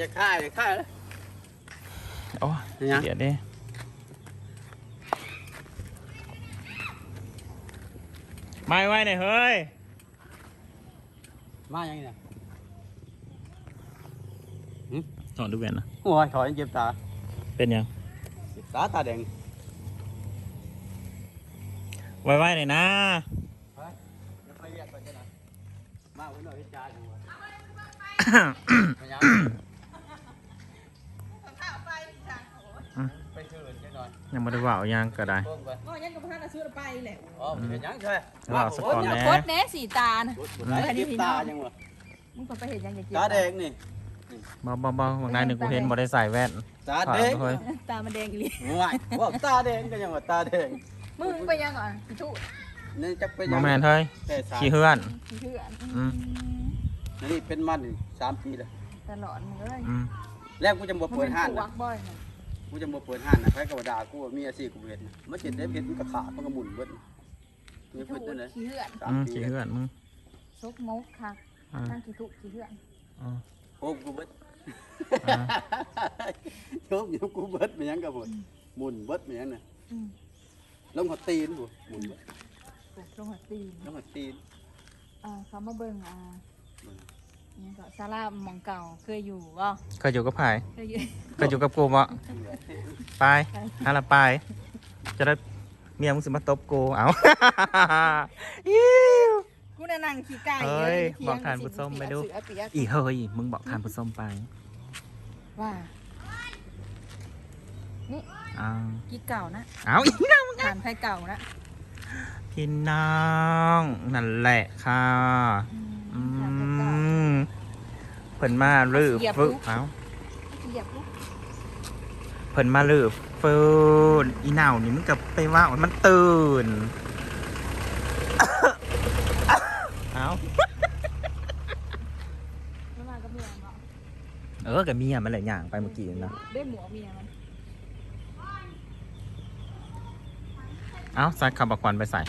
จะฆ่าจะฆ่าเลยโอ้ยังเดี๋ยวดิไม่ไว้หน่อยเฮ้ย มาอย่างนี้นะถอนดูแว่นนะโอ้ยถอยเจ็บตาเป็นยัง เจ็บตาตาแดงไว้ไว้หน่อยนะไปเดี๋ยวไปเรียกก่อนจะนะมาไว้หน่อยให้จ้าจังวะไปยังไปเชิญจังหน่อ ยยังไม่ได้ว่าเอายังก็ได้โค้งไปก็ยังกับพระน่ะซื้อไปแหละอ๋อเป็นยังใช่ว่าสกอนแน่โคตรแน่สีตานะไหนเจ็บตาจังวะมึงก็ไปเห็นยังจะกินตาแดงนี่เบาเบาเบาบางนายหนึ่งกูเห็นบ่ได้ใส่แว่นตาถามแดงเฮ้ยตามันแดงอีหลีง่ายว่าตาแดงก็ยังว่าตาแดงมึงไปยังก่อนพี่ชูนี่จักไปบ่ยังแมนเฮ้ยแค่สามขี้เฮือนพี่เพื่อนอืมนี่เป็นมันนี่สามปีแล้วตลอดมึงเลยอืมแล้วกูจะบ่มึงเปิดเป็นห้านผู้วันะ กบ่อยนะกูจะบ่เปิดห้านนะใครก็บ่ด่ากูว่ามีอาชีพกูเห็นนะมันเจ็ดได้เพชรมันก็ขาดมันก็หมุนเบิดนี่พี่เพิ่นนั่นเลยขี้เหือนสามอืมปีขี้เฮือนมึงซกมกค่ะอ่าทั้งขี้ทุกขี้เหือนอ่า โอ้กูเบิดอ่า โชคอยู่กูเบิดมันยังก็บ่หมุนเบิดมันยังน่ะอืมลงหัวตีนกูหมุนเบิดปลูกตรงหัวตีนลงหัวตีน อ่าเขามาเบิ่งอ่า นี่ก็ซาลาหมองเก่าเคยอยู่บ่เคยอยู่กับไผ่เคยอยู่เคยอยู่กับกูบ่ไปฮาละไป จะได้เมียมึงสิมาตบกูเอาอิ๊วกูน่ะนั่งขี้ไก่เฮ้ยเที่งบอกทานผู้ส้มไปดูเสือเปียกอีเฮ้ยมึงบอกทานผู้ส้มไป ว่าอ้าวขี้เก่านะเอาอีกนะทานไผ่เก่านะพี่น้อง นั่นแหละค่ะอืทานไผ่เก่ามเพิ่นมาลือเหยียบฟึลูกเอ้าเหยียบลูกเพิ่นมาลือฟืนอีเหน่านี่มึงกับไปว่ามันตื่นเอ้าแล้วมากับเมียเนาะเออกับเมียมันเลยย่างไปเมื่อกี้นะได้หมูเมียมันเอ้าใส่ขับบักควันไปใส่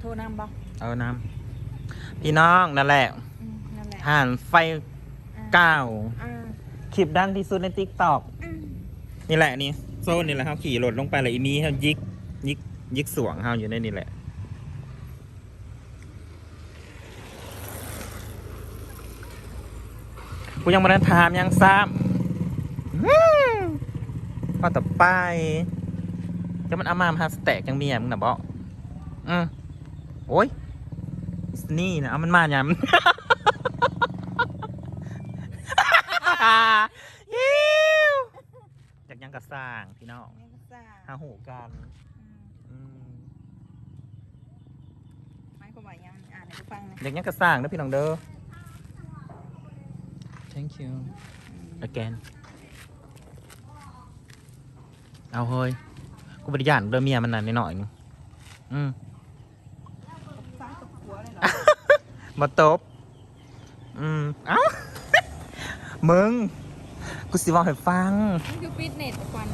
โทรนำบ่เอาน้ำพี่น้องนั่นแหละ อืมนั่นแหละห่านไฟอ่เก้าอ่าคลิปดังที่สุดในติ๊กต็อกอืมนี่แหละนี่โซนนี่แหละเขาขี่รถลงไปเลยอีมีเขายิกยิกยิกสวงเขาอยู่ในนี่แหละ กูยังมาได้ถามยังซ้ำอื้อพอต่อไปจะมันเอามามาสแต็กยังมีอะมึงน่ะบอกอืมโอ้ยนี่นะเอามันมาอย่าง ยิวอยากยังกระสร้างพี่น้อง นี่ก็ซ่า หาหูกันอืมอืมไม่ก็ว่ายังอ่านให้กูฟังหนะอยากยังกระสร้างนะพี่น้องเด้อ thank you again เอาเฮ้ยกูบริยานเด้อเมียมันน่ะนิดหน่อยนึงอืมฟังกับผัวเลยเหรอมาตบ อืมเอ้า มึง กูสิบอกให้ฟัง นี่คือฟิตเนสควัน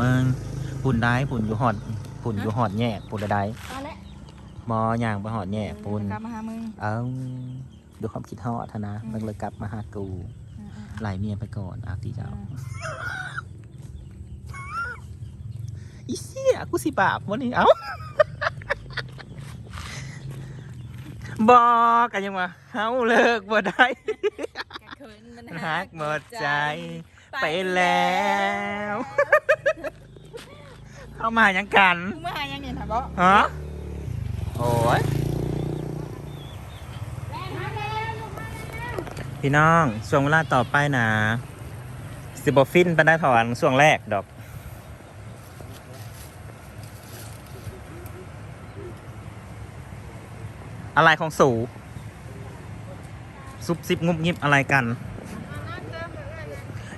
มึงปุ่นได้ปุ่นอยู่หอดปุ่นอยู่หอดแย่ปุ่นใดเอาละๆมอย่างไปหอดแย่ปุ่นกลับมาหามึง เอ้าดูความคิดฮอดเถอะนะอืมมันเลยกลับมาหากูอืมอืมไล่เมียไปก่อนอาตีเจ้าอืมอีเสียกูสิบาปวันนี้เอ้า บอกกันยังว่าเฮาเลิกบ่ได้แกเขินมันมันหักหมดใจ ไปแล้วเข้ามายังกันมึงมาหายังเนี่ยถามบ่ฮะโอ้ยพี่น้องช่วงเวลาต่อไปนะสิบฟินไปได้ถอนช่วงแรกดอก อะไรของสูซุบซิบงุบงิบอะไรกัน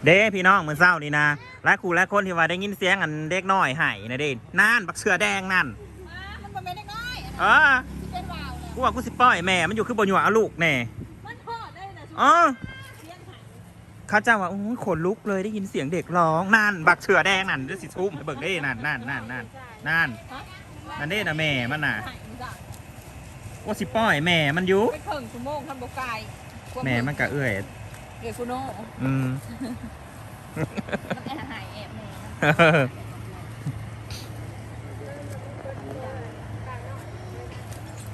เด้พี่น้องเหมือนเศร้านี่นะและครูและคนที่ว่าได้ยินเสียงอันเด็กน้อยไห้นะเด้นั่นบักเสือแดงนั่นมันบ่แม่นเด็กน้อยเออที่เป็นวาวเนี่ยกูว่ากูสิป้อยแม่ มันอยู่คือบนหัวเอาลูกแน่มันทอดได้นะเออเสียงหายเขาเจ้าว่าโอ้ยขนลุกเลยได้ยินเสียงเด็กร้องนั่นบักเสือแดงนั่นเดี๋ยวสิทุ่มให้เบิ่งได้นั่นนั่นนั่นนั่นนั่นนั่นเด้นะแม่มันน่ะหายมึงจ้ะ ว่าสิป้อยแม่มันอยู่ไปเพิ่งชั่วโมงทำบกไก่แม่มันก็เอื้อยเดี๋ยวคุณโน่อืมมันแอบหายแอบแม่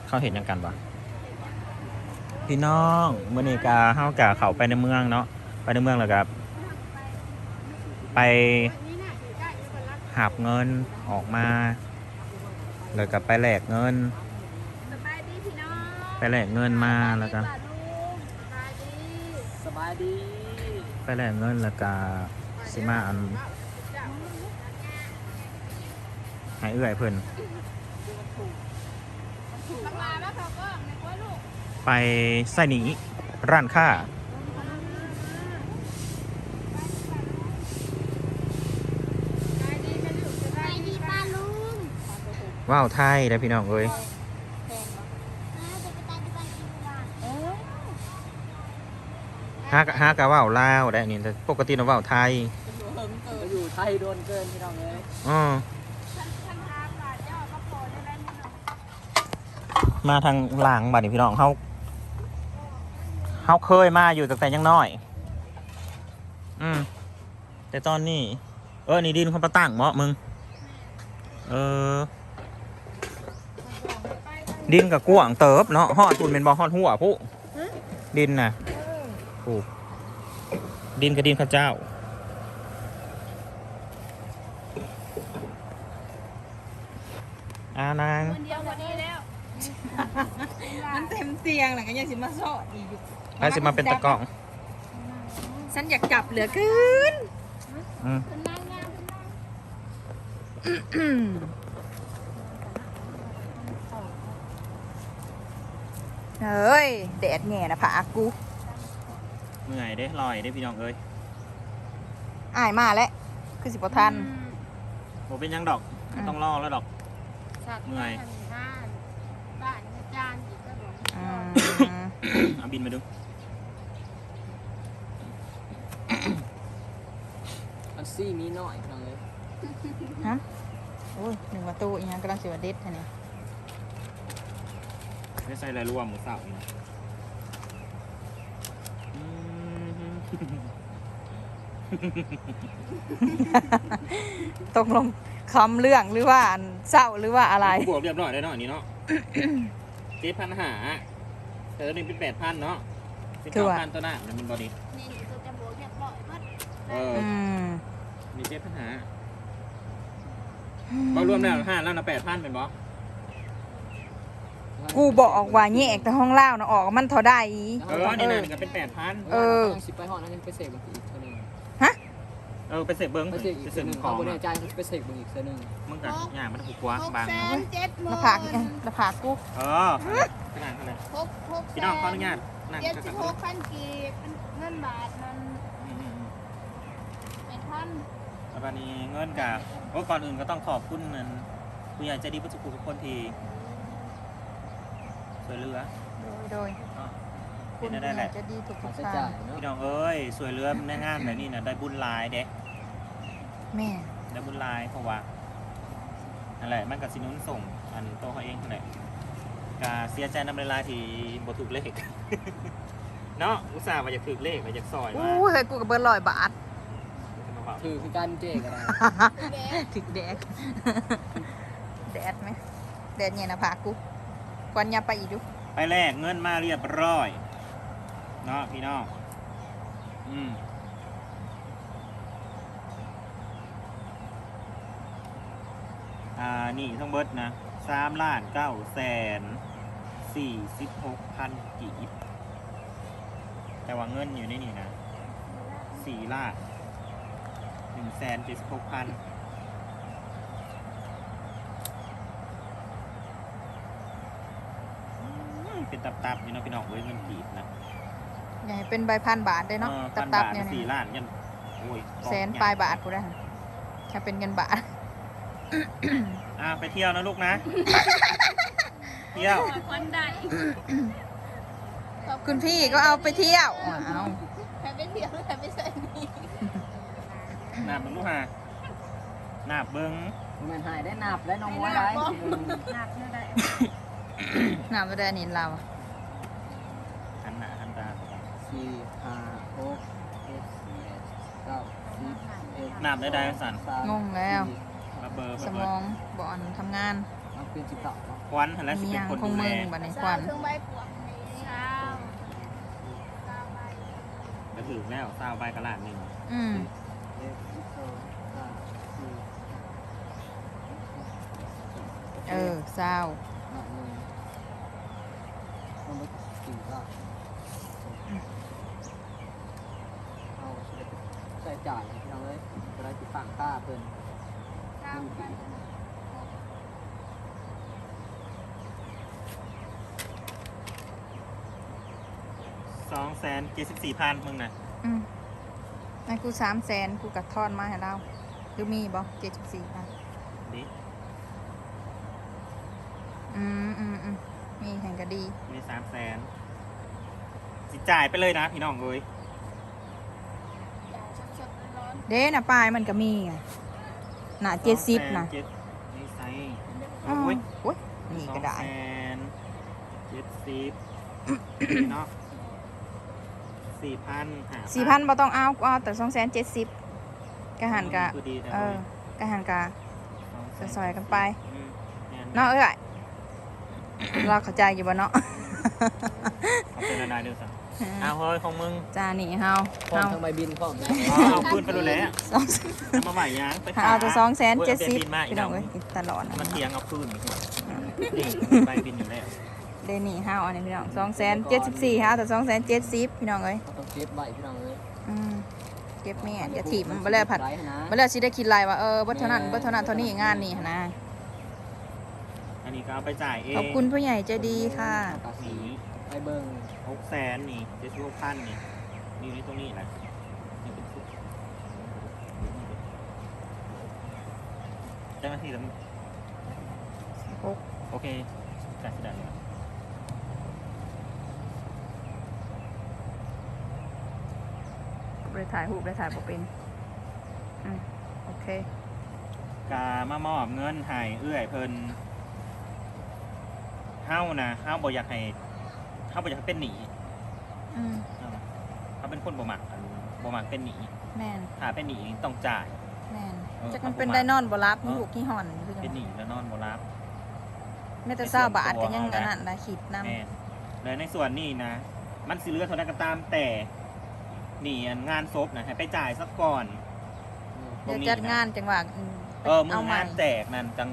เขาเห็นยังกันวะพี่น้องเมื่อนี้กาเฮากาเขาไปในเมืองเนาะไปในเมืองแล้วกับไปหาบเงินออกมา แล้วก็ไปแลกเงิน สบายดีพี่น้อง ไปแลกเงินมาแล้วก็สบายดีสบายดี ไปแลกเงินแล้วก็สิมาอันให้เอื้อยเพิ่นบังลาแล้วเขาก็ในกล้วยลูกไปไส้หนีร้านค้าสบายดีนะลูกสบายดีป้าลุงว้าวไทยได้อพี่น้องเอ้ย แพงปะเออ ฮากะฮากะว่าวลาวได้อันนี่แต่ปกติเราว่าวไทยมาอยู่ไทยโดนเกินพี่น้องเลยอ๋อฉันฉันหาปลาเจ้าก็พอได้แล้วนี่เนาะมาทางหลังบัดนี้พี่น้องเฮาเฮาเคยมาอยู่ตั้งแต่ยังน้อย อืมแต่ตอนนี้เออนี่ดินคนประตั้งเหมาะมึง เออ ดินกับกวางเติบเนาะฮอดทุนเป็นบ่ฮอดหัวผู้ดินน่ะ ผู้ดินกับดินข้าเจ้า อานางคนเดียววันนี้แล้วมันเต็มเตียงหลังก็ยังสิมาสอดอีกอยู่ไปสิมาเป็นตะกล้อง ฉันอยากจับเหลือเกินอืมเฮ้ย แดดแง่นะผากู เหนื่อยเด้ลอยเด้พี่น้องเอ้ยอายมาแล้วคือสิบทัน โมเป็นหยังดอกไม่ต้องรอแล้วดอก เมื่อยบ้านอาจารย์อีกก็บอกอืมเอาบินมาดูอันซี่มีน้อยพี่น้องเลยฮะโอ้ยหนึ่งประตูอีกอย่างกำลังสิวเด็ดท่านี่ไม่ใส่อะไรรวมหมูสับนี่นะอืม ตกลงคำเรื่องหรือว่าอันเศร้าหรือว่าอะไร บวกเรียบร้อยได้วเนาะอันนี้เนาะ เจ็ดพันหาแต่ตัวนี้เป็นแปดพันเนาะเป็นคือเก้าว่า พันตัวหน้ามันเป็นบอดี้นี่ตัวจะบอกเรียบร้อยหมดเอออืมมีเจ็ดพันหาบอรวมแล้วห้าแล้วนะแปดพันเป็นบอ กูบอกว่าแยกแต่ห้องเล่านะออกมันเท่าได้เออนี่นะนี่ก็เป็นแปดพันเออสิไปหอดนั่นยังไปเสกบางทีอีกเท่านึงเออไปเสพเบิ้งไปเสกอีกไปเสเท่าพนึงขเขาองบริอะอาจารย์ไปเสกบางอีกเท่านึงมึงกับอย่างมันถูกกว่าหกบางแสนเจ็ดหมื่นละผากละผากกูเออขนาดขนาดหกหกแสพี่น้องขออนุนญาตนั่งเจ็ดกัสินบหกพันกีบเป็นเงินบาทมันอืมอืมอืมเป็นพันแล้ววันนี้เงินกับโอ้ก่อนอื่นก็ต้องขอบคุณนั่นผู้ใหญ่ใจดีผู้สุขุทุกคนที่ช่ วยเหลือโดยโดยอ๋อคุเป็ณนได้แหละจะดีทุกค่าทุกใช้ทาจ่างยเนาะพี่น้องเอ้ยช่วยเหลือในงานแบบนี้นะได้บุญหลายเด้แม่ได้บุญหลายเพราะว่านั่นแหละมันกับสิหนุนส่งอันตัวเขาเองนั่นแหละกาเสียใจนำเวลายที่บ่ถูกเลข เนาะอุตส่าห์ว่าจะถูกเลขว่าจะซอยโอ้มายเฮ้ยกูกับเบิร์ลอยบาทถือคือการเจ๊กันนะถึกแดกแดดไหมแดดเนี่ยนะผาก กวนยาไปอีกดูไปแลกเงินมาเรียบร้อยเนาะพี่น้องอืมอ่านี่ทั้งเบิดนะสามล้านเก้าแสนสี่สิบหกพันกีบแต่ว่าเงินอยู่ในนี่นะสี่ล้านหนึ่งแสนเจ็ดสิบหกพัน เป็นตับๆอยู่เนาะพี่น้องเว้ยเงินกีบนะอย่าให้เป็นใบพันบาทได้เนาะออตัพับนตับาบทเนี่ยสี่นะล้านยันโอ้ยแสนปลายบาทกูได้ถ้าเป็นเงินบาทอ่าไปเที่ยวนะลูกนะ เที่ยวคนใดคุณพี่ก็เอาไปเที่ยวเอาใครไปเที่ยวใครไปใส่นี่หนาบเบิ้งลูกฮะหนาบเบิ้งมันหายได้นับได้น้องมวยได้หนักเท่าไหร่น้ำไม่ได้อันนี้เราอะ หันหน้าหันตา สี่ห้าหกเจ็ดแปดเก้าสิบเอ็ดน้ำได้ได้สั่น สามงงแล้วมาเบอร์สมองบอนทำงานเอาเป็นสิบเก้าเนาะควันหันแล้วสิมีเป็อนย่างคนคงดูแลมึงบัดในคเช้าวัน ถึงใบปวดเช้าเช้าใบก็ถือแล้วเศร้าใบกระลาดหนึ่งอืมเอ็ดสิบสองสามสี่เออเศร้าห้าหนึ่งเอามาสี่เก้าเอาใส่จ่ายพี่น้องเลยจะได้ติดฝั่งค่าเพิ่นเช้าใบสองแสนเจ็ดสิบสี่พันมึงน่ะอืมไอ้กูสามแสนกูกัดทอนมาให้เราหรือมีบ่เจ็ดสิบสี่พันดิอืมอืมอืมมีแห่งก็ดี มีสามแสนสิจ่ายไปเลยนะพี่น้องเอ้ยจ่ายสดๆร้อน เด้น่ะปลายมันก็มีไงน่ะเจ็ดสิบนะ200,000เจ็ดนี่ไซส์อ๋อโอ้ยโอ้ยนี่ก็ได้สองแสนเจ็ดสิบเนาะสี่พันหาสี่พันบ่ต้องเอากูเอาแต่สองแสนเจ็ดสิบกะหันกะคือดีแต่เออกะหันกะซอยๆกันไปอืมแม่นเนาะเอ้ยเราเข้าใจอยู่บ่เนาะเอาเป็นนายเดียวสั่ง เอาเฮ้ยของมึงจานี่เฮาพร้อมเฮาทั้งใบบินพร้อมนะอ๋อเอาขึ้นไปดูแล้วสองเอามาใหม่ยางไปเฮาเอาแต่สองแสนโยเจ็ดสิบอาบินมาอีพี่กน้น้อองงเอ้ยตลอดนะมันเทียงเอาขึ้นนี่ใบบินอยู่แล้วเดนี่เฮาอันนี้พี่น้องสองแสนเจ็ดสิบสี่เฮาแต่สองแสนเจ็ดสิบพี่น้องเอ้ยเขาต้องเก็บไว้พี่น้องเลยอืมเก็บแม่นอย่าถีบมันบ่แล้วผัดไร้นะบ่แล้วสิได้คิดไรว่าเออบ่เท่านั้นบ่เท่านั้นเท่านี้งานนี่หั้นนะอันนี้ก็เอาไปจ่ายเองขอบคุณผู้ใหญ่ใจดีค่ะหนี ไปเบิ่งหกแสนนี่เจ็ดสิบหกพันนี่นี่อยู่ในตรงนี้แหละนี่เป็นชุดเจ้าหน้าที่แล้วหกโอเคจัดสิได้เลยบ่ได้ถ่ายรูปได้ถ่ายบ่เป็นอืมโอเคกามามอบเงินให้เอื้อยเพิ่นเฮ้านะเฮ้าบ่อยากให้ เฮ้าบ่อยากให้เป็นหนีอืมเฮ้านะเขาเป็นคนบ่มักอันบ่มักเป็นหนีแม่นถ้าเป็นหนีต้องจ่าย แม่นเออจักมันขอบคุณเป็นมากได้นอนบ่รับเออมีลูกขี้ห่อนคือจัเป็นงหนีแล้วนอนบ่รับ แม้แต่เศร้าบาทก็ยังอันนั้นนะขีดนำแม่นแล้วในส่วนนี้นะ มันสิเหลือเท่านั้นก็ตามแต่หนีอันงานศพนะให้ไปจ่ายซะก่อนเดี๋ยวจัดงานจังหวะอืมเออมือใหม่ งานแจกนั่นจัง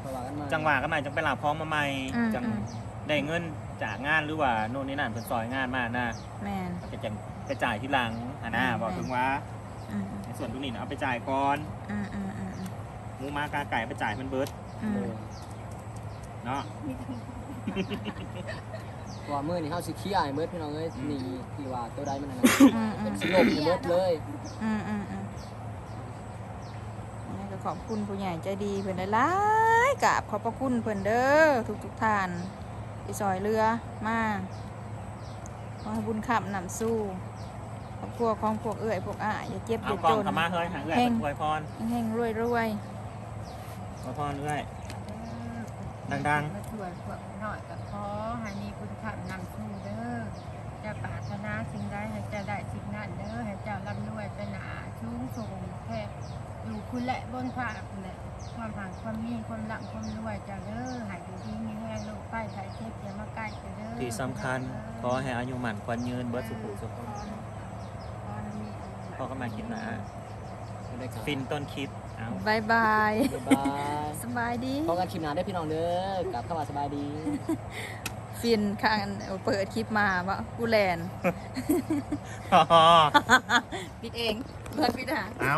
เขาว่ากันมาจังหวะก็มาจังไปหลาพร้อมมาใหม่อืมจังอืม ได้เงินจากงานหรือว่าโน่นนี่นั่นเพิ่นซอยงานมานะแม่นก็จะไปจ่ายที่หลังอะนะอืม บอกถึงว่าอืมในส่วนตรงนี้นะเอาไปจ่ายก่อนอืมอืมอืมอืมหมูมากาไก่ไปจ่ายมันเบิร์ดอืมเนาะเพราะว่ามื้อนี้เฮาสิขี้อายเบิดพี่น้องเอ้ยอืมนี่ที่ว่าตัวใดมันนั่นอืมอืเป็นม สิลบเบิดเลยอืมอืมอืมนี่ก็ขอบคุณผู้ใหญ่ใจดีเพิ่นหลายๆกราบขอบพระคุณเพิ่นเด้อทุกทุกๆท่าน ที่ซอยเรือมาขอให้บุญขับนำสู้ครอบครัวของพวกเอื้อยพวกอ้ายอย่าเจ็บอเอาย่ากล้อจงนเข้ามาเฮ้ยหาเอื้อยเฮงอวยพรเฮงรวยรวยอวยพรเอื้อย ดังมาช่วยพวกหน่อยก็ขอให้มีคุณธรรมนำสู้เด้อจะปรารถนาสิ่งใดให้เจะได้สิ่งนั้นเด้อให้เจ้าร่ำรวยเป็นหนาชูงสูงแค่ อยู่คุณและบนฟ้าคุณแหละความห่างความมีความหลังความรวยเจ้าเด้อให้อยู่ดีมีแรงโลกใต้ไถ่เจ็บอย่ามาใกล้เจ้าเด้อที่สำคัญขอให้อายุหมันควันยืนเบิร์ดสุขุสุขขอให้มีอายุพ่อก็มาคิดนะได้ครับฟินต้นคลิปเอาบายบายบ๊ายบายสบายดีพบกันคลิปหน้าได้อพี่น้องเด้อกลับเข้ามาสบายดี ฟินข้างเปิดคลิปมาว่ากูแลนอ๋อปิดเองเปิดปิดอะ เอา